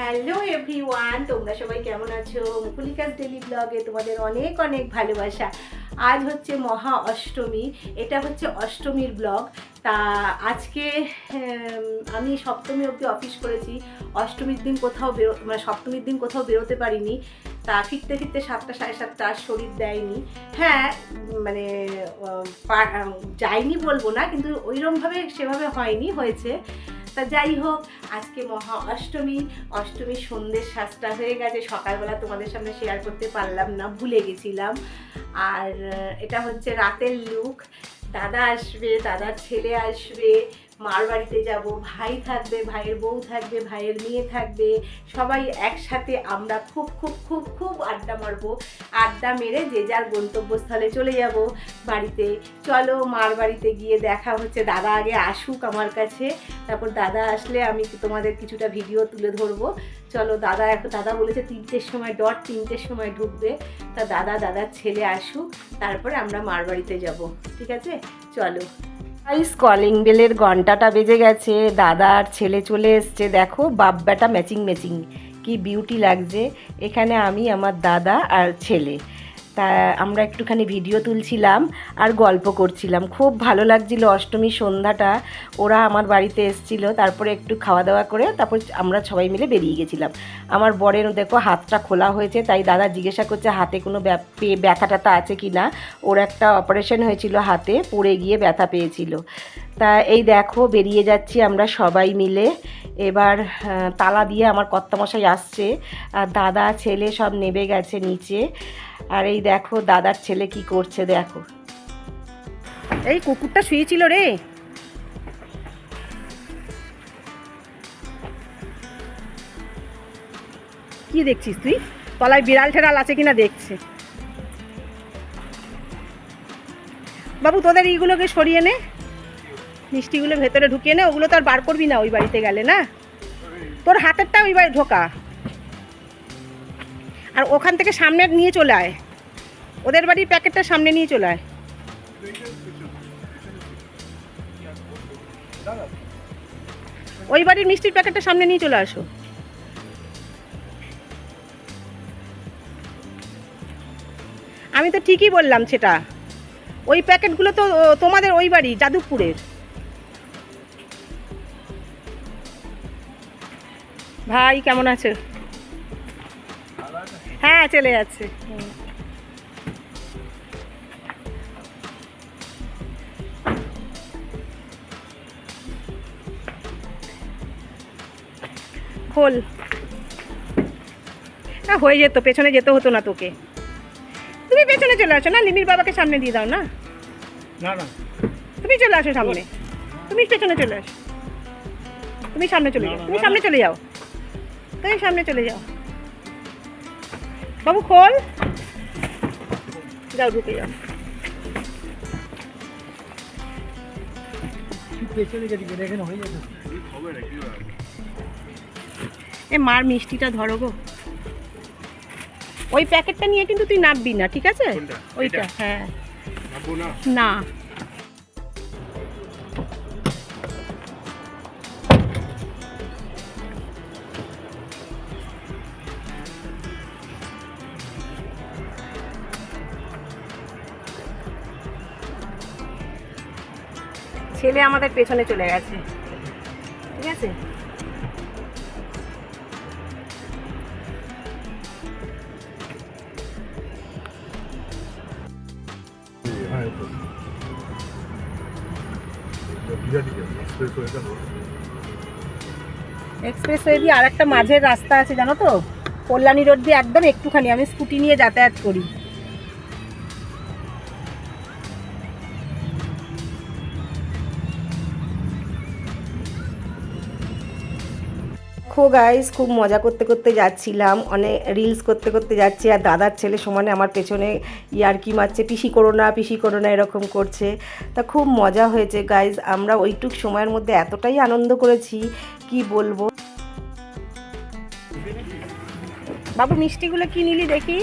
Hello everyone, তোমরা সবাই কেমন আছো? মুকুলিকাস ডেলি ব্লগে তোমাদের অনেক অনেক ভালোবাসা। আজ হচ্ছে মহা অষ্টমী, এটা হচ্ছে অষ্টমীর ব্লগ তা আজকে আমি সপ্তমী অবধি অফিস করেছি। অষ্টমীর দিন কোথাও বেরো মানে সপ্তমীর দিন কোথাও বেরোতে পারিনি। তা ফিরতে ফিরতে সাতটা, সাড়ে সাতটা আর শরীর দেয়নি। হ্যাঁ মানে যাইনি বলব না, কিন্তু ওইরকমভাবে সেভাবে হয়নি, হয়েছে। তা যাই হোক, আজকে মহা অষ্টমী। অষ্টমী সন্ধ্যের সাজটা হয়ে গেছে। সকালবেলা তোমাদের সামনে শেয়ার করতে পারলাম না, ভুলে গেছিলাম। আর এটা হচ্ছে রাতের লুক দাদা আসবে, দাদার ছেলে আসবে। মার বাড়িতে যাব, ভাই থাকবে, ভাইয়ের বউ থাকবে, ভাইয়ের মেয়ে থাকবে, সবাই একসাথে আমরা খুব খুব খুব খুব আড্ডা মারবো। আড্ডা মেরে যে যার গন্তব্যস্থলে চলে যাব বাড়িতে। চলো মার বাড়িতে গিয়ে দেখা হচ্ছে। দাদা আগে আসুক আমার কাছে। তারপর দাদা আসলে আমি তোমাদের কিছুটা ভিডিও তুলে ধরবো। চলো দাদা এখন দাদা বলেছে তিনটের সময় ডট, তিনটের সময় ঢুকবে। তা দাদা, দাদার ছেলে আসুক। তারপরে আমরা মার বাড়িতে যাব। ঠিক আছে? চলো। আইস কলিং বেলের ঘন্টাটা বেজে গেছে। দাদা আর ছেলে চলে এসছে। দেখো বাপ বেটা ম্যাচিং ম্যাচিং কি বিউটি লাগছে। এখানে আমি, আমার দাদা আর ছেলে। তা আমরা একটুখানি ভিডিও তুলছিলাম আর গল্প করছিলাম। খুব ভালো লাগছিল অষ্টমী সন্ধ্যাটা। ওরা আমার বাড়িতে এসেছিল, তারপরে একটু খাওয়া দাওয়া করে তারপর আমরা সবাই মিলে বেরিয়ে গেছিলাম। আমার বরের দেখো হাতটা খোলা হয়েছে, তাই দাদা জিজ্ঞাসা করছে হাতে কোনো ব্যথা ট্যাথা আছে কি না? ওর একটা অপারেশন হয়েছিল হাতে, পড়ে গিয়ে ব্যথা পেয়েছিল। তা এই দেখো বেরিয়ে যাচ্ছি আমরা সবাই মিলে। এবার তালা দিয়ে আমার কর্তামশাই আসছে। আর দাদা, ছেলে সব নেবে গেছে নিচে। আর এই দেখো, দাদার ছেলে কি করছে দেখো। এই কুকুরটা শুয়েছিল রে। কি দেখছিস তুই? তলায় বিড়াল ঠেড়াল আছে কিনা দেখছে। বাবু, তোদের এইগুলোকে সরিয়ে নে। মিষ্টিগুলো ভেতরে ঢুকিয়ে নে, ওগুলো তো আর বার করবি না ওই বাড়িতে গেলে, না? তোর হাতেরটা ওই বাড়ি ঢোকা। আর ওখান থেকে সামনে নিয়ে চলে আয়। ওদের বাড়ির প্যাকেটটা সামনে নিয়ে চলে আয়। ওই বাড়ির মিষ্টির প্যাকেটটা সামনে নিয়ে চলে আসো। আমি তো ঠিকই বললাম সেটা। ওই প্যাকেটগুলো তো তোমাদের ওই বাড়ি, যাদবপুরের। ভাই, কেমন আছে? হ্যাঁ চলে যাচ্ছে। খোল। হ্যাঁ হয়ে যেত পেছনে যেতে হতো না তোকে। তুমি পেছনে চলে আসো না লিমির বাবাকে সামনে দিয়ে দাও না? না না। তুমি চলে আসো সামনে। তুমি পেছনে চলে আসো। তুমি সামনে চলে যাও। তুমি সামনে চলে যাও। তুমি সামনে চলে যাও। বাবু খোল। যাও ঢুকে যাও। এ মার মিষ্টিটা ধরো গো। ওই প্যাকেটটা নিয়ে কিন্তু তুই নামবি না ঠিক আছে? ওইটা হ্যাঁ। না। ছেলে আমাদের পেছনে চলে গেছে। ঠিক আছে? এক্সপ্রেস ওয়ে দিয়ে আর একটা মাঝের রাস্তা আছে, জানো তো? কল্যাণী রোড দিয়ে একদম একটুখানি, আমি স্কুটি নিয়ে যাতায়াত করি। দেখো গাইস খুব মজা করতে করতে যাচ্ছিলাম, অনেক রিলস করতে করতে যাচ্ছি, আর দাদার ছেলে সমানে আমার পেছনে ইয়ারকি মারছে, পিসি করো না, পিসি করো না, এরকম করছে। তা খুব মজা হয়েছে গাইস আমরা ওইটুক সময়ের মধ্যে এতটাই আনন্দ করেছি, কি বলব? বাবু, মিষ্টিগুলো কি নিলি দেখি?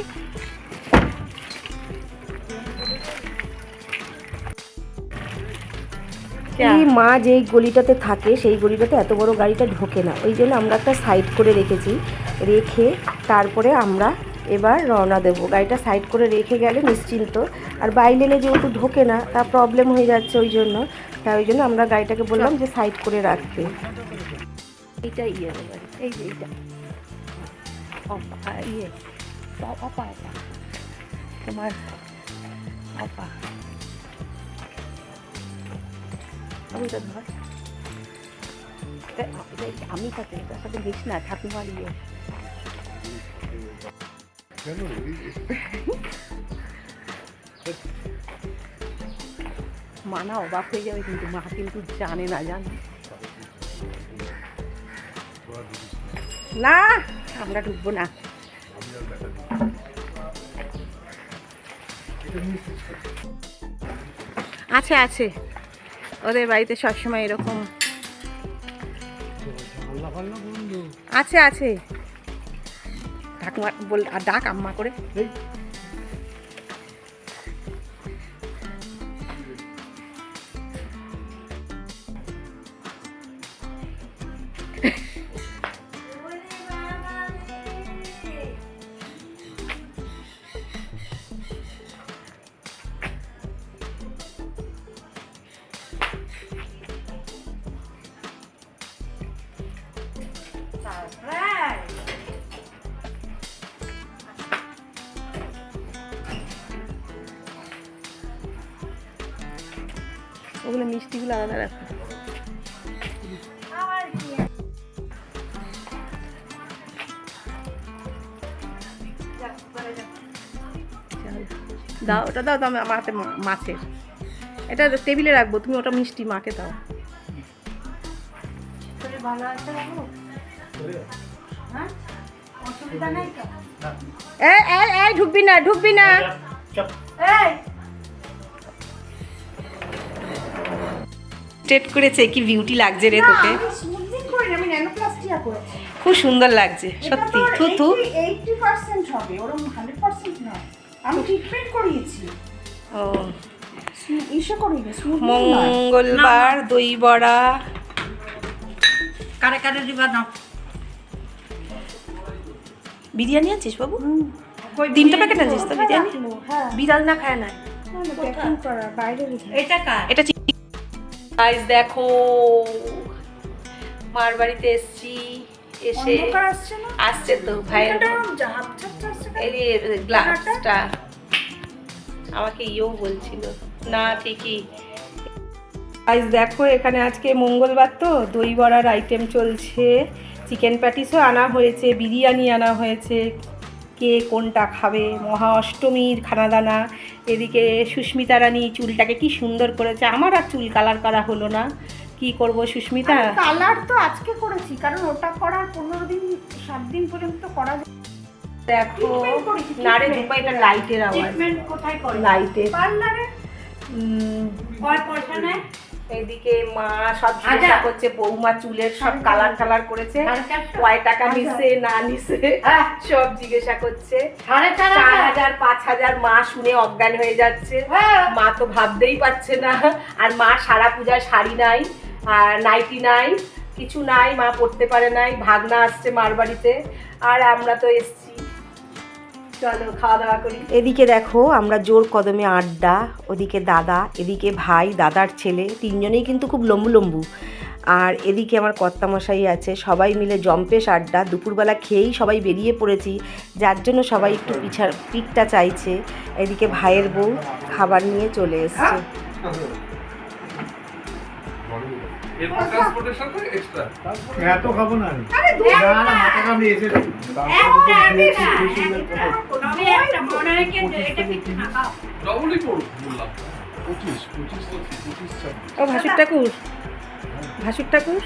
এই মা যেই গলিটাতে থাকে সেই গলিটাতে এত বড় গাড়িটা ঢোকে না। ওই জন্য আমরা একটা সাইড করে রেখেছি। রেখে তারপরে আমরা এবার রওনা দেব। গাড়িটা সাইড করে রেখে গেলে নিশ্চিন্ত। আর বাইলেনে যেহেতু ঢোকে না তা প্রবলেম হয়ে যাচ্ছে ওই জন্য। তাই ওই জন্য আমরা গাড়িটাকে বললাম যে সাইড করে রাখতে। এইটা ইয়ে এই যে এইটা। ইয়ে। তোমার অপা ওইটা ধর আমি তাকে এটার সাথে দিস না ঠাকুমার ইয়ে মা না অবাক হয়ে যাবে কিন্তু মা কিন্তু জানে না জান না আমরা ঢুকবো না আছে আছে ওদের বাড়িতে সবসময় এরকম। আছে আছে। ঠাকুমা বল আর ডাক আম্মা করে। ওগুলো মিষ্টিগুলো আলাদা রাখো। দাও ওটা দাও দাও আমার হাতে মাছের। এটা টেবিলে রাখব তুমি ওটা মিষ্টি মাকে দাও। এই এই এই ঢুকবি না ঢুকবি না। স্ট্রেট করেছে কি বিউটি লাগছে রে তোকে? স্মুথনিং করি আমি ন্যানোপ্লাস্টিয়া করেছি। খুব সুন্দর লাগছে সত্যি থু থু। হবে ওরকম হান্ড্রেড পার্সেন্ট নয়। আমি ট্রিটমেন্ট করিয়েছি। ও। মঙ্গলবার দই বড়া। কারে কারে দিবা নাও। বিরিয়ানি আছিস বাবু? তিনটে প্যাকেট আছিস তো বিরিয়ানি? হ্যাঁ। বিড়াল না খায় না? এটা কার? এটা গাইস দেখো মার বাড়িতে এসছি এসে আসছে তো ভাইয়ের কেন? এই গ্লাসটা আমাকে ইয়েও বলছিল। না ঠিকই। আজ দেখো এখানে আজকে মঙ্গলবার তো দই বড়ার আইটেম চলছে। চিকেন প্যাটিসও আনা হয়েছে বিরিয়ানি আনা হয়েছে। কে কোনটা খাবে? মহা অষ্টমীর খানাদানা। এদিকে সুস্মিতা রানী চুলটাকে কি সুন্দর করেছে। আমার আর চুল কালার করা হলো না। কি করব সুস্মিতা? কালার তো আজকে করেছি কারণ ওটা করার পনেরো দিন সাত দিন পর্যন্ত করা যায়। দেখো Treatment করেছি, না রে treatment। রূপা এটা লাইটের আওয়াজ। কোথায় করে লাইটের পার্লারে? কয় পয়সা নেয় এদিকে মা সব জিজ্ঞাসা করছে বৌমা চুলের সব কালার কালার করেছে। কয় টাকা নিছে না নিছে হ্যাঁ। সব জিজ্ঞাসা করছে। চার। হাজার? পাঁচ হাজার মা শুনে অজ্ঞান হয়ে যাচ্ছে। হ্যাঁ। মা তো ভাবতেই পারছে না। আর মা সারা পূজায় শাড়ি নাই আর নাইটি নাই কিছু নাই মা পড়তে পারে নাই ভাগনা আসছে মার বাড়িতে। আর আমরা তো এসছি। চলো খাওয়া দাওয়া করি। এদিকে দেখো আমরা জোর কদমে আড্ডা ওদিকে দাদা এদিকে ভাই দাদার ছেলে তিনজনেই কিন্তু খুব লম্বু লম্বু। আর এদিকে আমার কর্তামশাই আছে সবাই মিলে জম্পেশ আড্ডা দুপুরবেলা খেয়েই সবাই বেরিয়ে পড়েছি। যার জন্য সবাই একটু পিছার পিকটা চাইছে। এদিকে ভাইয়ের বউ খাবার নিয়ে চলে এসছে। এত খাব না মাথা মনে হয় ও ভাসুর ঠাকুর। ভাসুর ঠাকুর?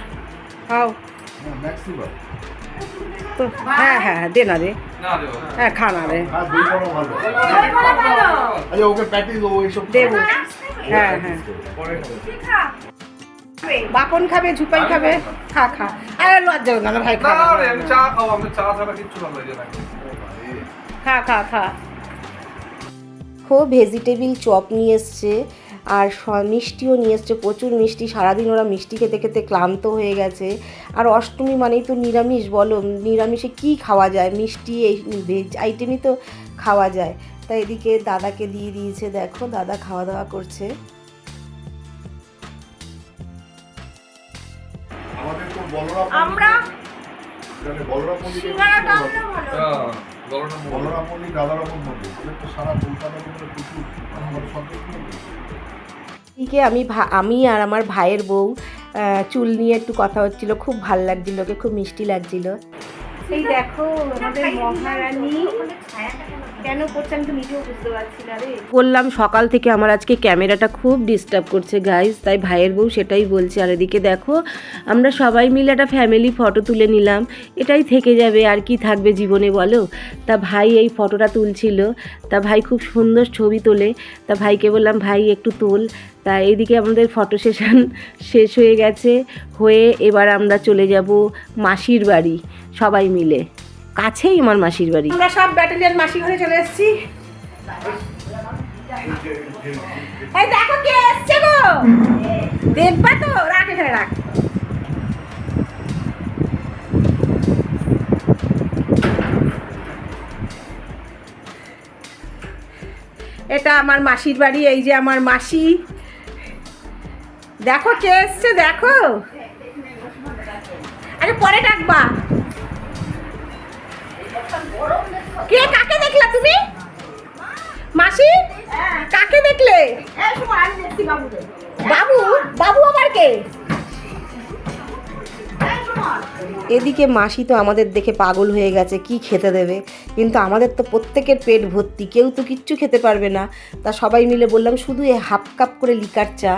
খাও। তো হ্যাঁ হ্যাঁ দে না রে হ্যাঁ খা না রে ভালো। আচ্ছা ওকে প্যাটিস দেবো। হ্যাঁ হ্যাঁ। বাপন খাবে ঝুপাই খাবে খা খা। আরে লজ্জা না ভাই খা চা খাও আমি চা ছাড়া কিচ্ছু ভালো লাগে না। খা খা খা। খো ভেজিটেবিল চপ নিয়ে এসছে আর মিষ্টিও নিয়ে এসছে প্রচুর মিষ্টি। সারাদিন ওরা মিষ্টি খেতে খেতে ক্লান্ত হয়ে গেছে। আর অষ্টমী মানেই তো নিরামিষ বলো। নিরামিষে কি খাওয়া যায়? মিষ্টি এই ভেজ আইটেমই তো খাওয়া যায়। তাই এদিকে দাদাকে দিয়ে দিয়েছে দেখো দাদা খাওয়া দাওয়া করছে। আমরা বলরাম মন্দির সিঙ্গারাটা আনলে ভালো। এটা গলনা মোড়। বলরাম মন্দির রাধারমন মন্দির। তো সারা কলকাতার উপরে প্রচুর আমাদের আমি ভা- আমি আর আমার ভাইয়ের বউ চুল নিয়ে একটু কথা হচ্ছিল খুব ভালো লাগছিল ওকে খুব মিষ্টি লাগছিল। এই দেখো আমাদের মহারানী কেন তো নিজেও বুঝতে পারছি না রে। বললাম সকাল থেকে আমার আজকে ক্যামেরাটা খুব ডিস্টার্ব করছে গাইজ তাই ভাইয়ের বউ সেটাই বলছে। আর এদিকে দেখো, আমরা সবাই মিলে একটা ফ্যামিলি ফটো তুলে নিলাম। এটাই থেকে যাবে, আর কি থাকবে জীবনে বলো? তা ভাই এই ফটোটা তুলছিল। তা ভাই খুব সুন্দর ছবি তোলে। তা ভাইকে বললাম, ভাই, একটু তোল। তা এইদিকে আমাদের ফটো সেশন শেষ হয়ে গেছে। হয়ে এবার আমরা চলে যাব মাসির বাড়ি, সবাই মিলে। কাছেই আমার মাসির বাড়ি। আমরা সব ব্যাটালিয়ান মাসি ঘরে চলে এসেছি। এই দেখো কে এসছে গো। দেখবা তো, রাখ এখানে, রাখ। এটা আমার মাসির বাড়ি, এই যে আমার মাসি। দেখো কে এসছে, দেখো। আরে পরে ডাকবা। কে কাকে দেখলা তুমি? মাসি? কাকে দেখলে? বাবু? বাবু আবার কে? এদিকে মাসি তো আমাদের দেখে পাগল হয়ে গেছে, কি খেতে দেবে? কিন্তু আমাদের তো প্রত্যেকের পেট ভর্তি, কেউ তো কিচ্ছু খেতে পারবে না। তা সবাই মিলে বললাম, শুধু এ হাফ কাপ করে লিকার চা।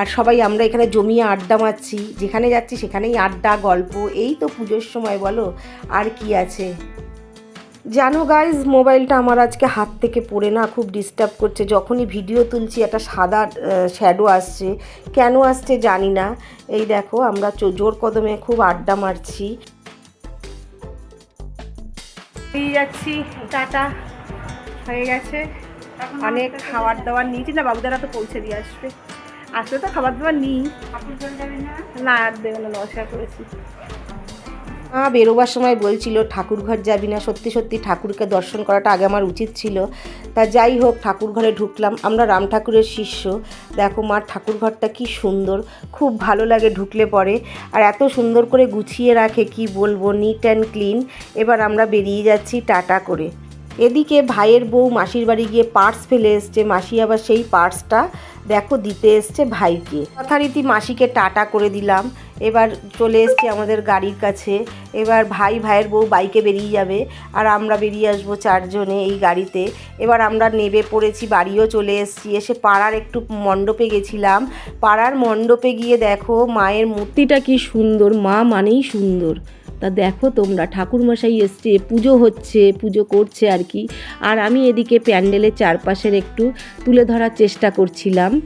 আর সবাই, আমরা এখানে জমিয়ে আড্ডা মারছি, যেখানে যাচ্ছি সেখানেই আড্ডা, গল্প। এই তো পুজোর সময়, বলো, আর কি আছে? জানো গাইজ মোবাইলটা আমার আজকে হাত থেকে পড়ে না খুব ডিস্টার্ব করছে। যখনই ভিডিও তুলছি একটা সাদা শ্যাডো আসছে। কেন আসছে জানি না। এই দেখো আমরা চো- জোর কদমে খুব আড্ডা মারছি। যাচ্ছি টাটা হয়ে গেছে। অনেক খাবার দাবার নিয়েছি না বাবুদারা তো পৌঁছে দিয়ে আসবে। আসলে তো খাবার দাবার নিই। না আর দেবে না নমস্কার করেছি। বেরোবার সময় বলছিল ঠাকুর ঘর যাবি না? সত্যি সত্যি ঠাকুরকে দর্শন করাটা আগে আমার উচিত ছিল। তা যাই হোক ঠাকুর ঘরে ঢুকলাম। আমরা রাম ঠাকুরের শিষ্য। দেখো মার ঠাকুর ঘরটা কি সুন্দর। খুব ভালো লাগে ঢুকলে পরে। আর এত সুন্দর করে গুছিয়ে রাখে, কি বলব নিট অ্যান্ড ক্লিন এবার আমরা বেরিয়ে যাচ্ছি টাটা করে। এদিকে ভাইয়ের বউ মাসির বাড়ি গিয়ে পার্স ফেলে এসছে। মাসি আবার সেই পার্সটা দেখো, দিতে এসছে ভাইকে। যথারীতি মাসিকে টাটা করে দিলাম। এবার চলে এসছে আমাদের গাড়ির কাছে। এবার ভাই, ভাইয়ের বউ বাইকে বেরিয়ে যাবে আর আমরা বেরিয়ে আসব চারজনে এই গাড়িতে। এবার আমরা নেবে পড়েছি, বাড়িও চলে এসেছি। এসে পাড়ার একটু মণ্ডপে গেছিলাম। পাড়ার মণ্ডপে গিয়ে দেখো মায়ের মূর্তিটা কি সুন্দর, মা মানেই সুন্দর। তা দেখো তোমরা, ঠাকুরমশাই এসছে, পুজো হচ্ছে, পুজো করছে আর কি। আর আমি এদিকে প্যান্ডেলের চারপাশের একটু তুলে ধরার চেষ্টা করছিলাম।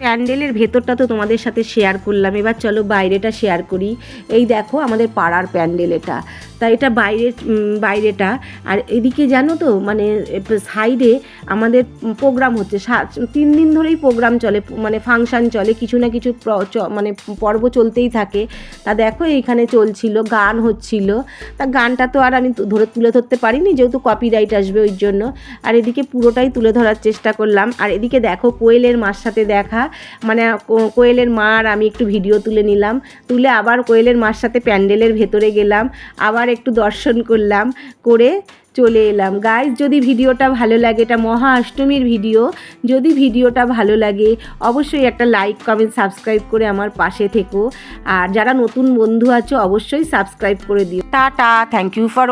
প্যান্ডেলের ভেতরটা তো তোমাদের সাথে শেয়ার করলাম। এবার চলো বাইরেটা শেয়ার করি। এই দেখো আমাদের পাড়ার প্যান্ডেল এটা। তা এটা বাইরে বাইরেটা। আর এদিকে জানো তো মানে সাইডে আমাদের প্রোগ্রাম হচ্ছে তিন দিন ধরেই প্রোগ্রাম চলে মানে ফাংশান চলে, কিছু না কিছু মানে পর্ব চলতেই থাকে। তা দেখো এইখানে চলছিল, গান হচ্ছিল। তা গানটা তো আর আমি ধরে তুলে ধরতে পারিনি, যেহেতু কপিরাইট আসবে ওই জন্য। আর এদিকে পুরোটাই তুলে ধরার চেষ্টা করলাম। আর এদিকে দেখো কোয়েলের মার সাথে দেখা মানে কোয়েলের মা আর আমি একটু ভিডিও তুলে নিলাম। তুলে আবার কোয়েলের মার সাথে প্যান্ডেলের ভেতরে গেলাম। আবার একটু দর্শন করলাম, করে চলে এলাম। গাইজ যদি ভিডিওটা ভালো লাগে, এটা মহা অষ্টমীর ভিডিও। যদি ভিডিওটা ভালো লাগে, অবশ্যই একটা লাইক কমেন্ট সাবস্ক্রাইব করে আমার পাশে থেকো। আর যারা নতুন বন্ধু আছো, অবশ্যই সাবস্ক্রাইব করে দিও। Tata thank you for